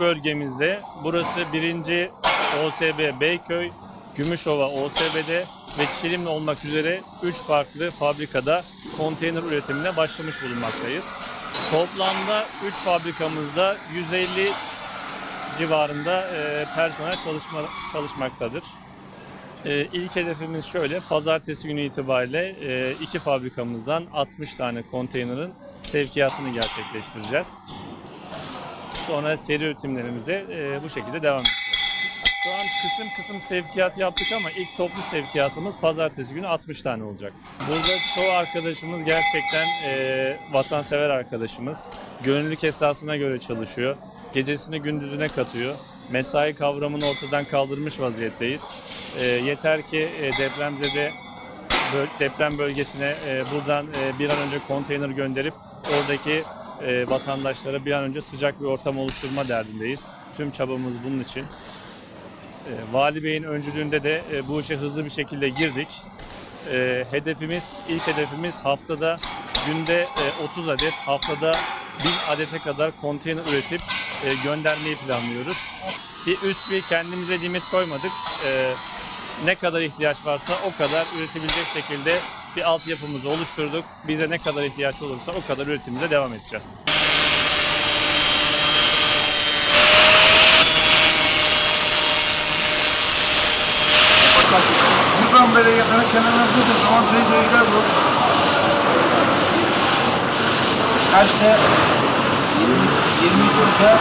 bölgemizde burası birinci OSB Beyköy, Gümüşova OSB'de ve Çilimli olmak üzere 3 farklı fabrikada konteyner üretimine başlamış bulunmaktayız. Toplamda 3 fabrikamızda 150 civarında e, personel çalışma, çalışmaktadır. E, ilk hedefimiz şöyle, pazartesi günü itibariyle e, iki fabrikamızdan 60 tane konteynerin sevkiyatını gerçekleştireceğiz. Sonra seri üretimlerimize e, bu şekilde devam edeceğiz. Şu an kısım kısım sevkiyat yaptık ama ilk toplu sevkiyatımız pazartesi günü 60 tane olacak. Burada çoğu arkadaşımız gerçekten e, vatansever arkadaşımız. Gönüllülük esasına göre çalışıyor. Gecesini gündüzüne katıyor. Mesai kavramını ortadan kaldırmış vaziyetteyiz. E, yeter ki e, depremzede deprem bölgesine e, buradan e, bir an önce konteyner gönderip oradaki e, vatandaşlara bir an önce sıcak bir ortam oluşturma derdindeyiz. Tüm çabamız bunun için. E, Vali Bey'in öncülüğünde de e, bu işe hızlı bir şekilde girdik. E, hedefimiz, ilk hedefimiz haftada günde e, 30 adet, haftada 1000 adete kadar konteyner üretip e, göndermeyi planlıyoruz. Bir üst bir kendimize limit koymadık. E, ne kadar ihtiyaç varsa o kadar üretebilecek şekilde bir altyapımızı oluşturduk. Bize ne kadar ihtiyaç olursa o kadar üretimimize devam edeceğiz. Buradan böyle yakana kenarına durduğu zaman teyze gider bu. Kaçta? 20, 23 olsa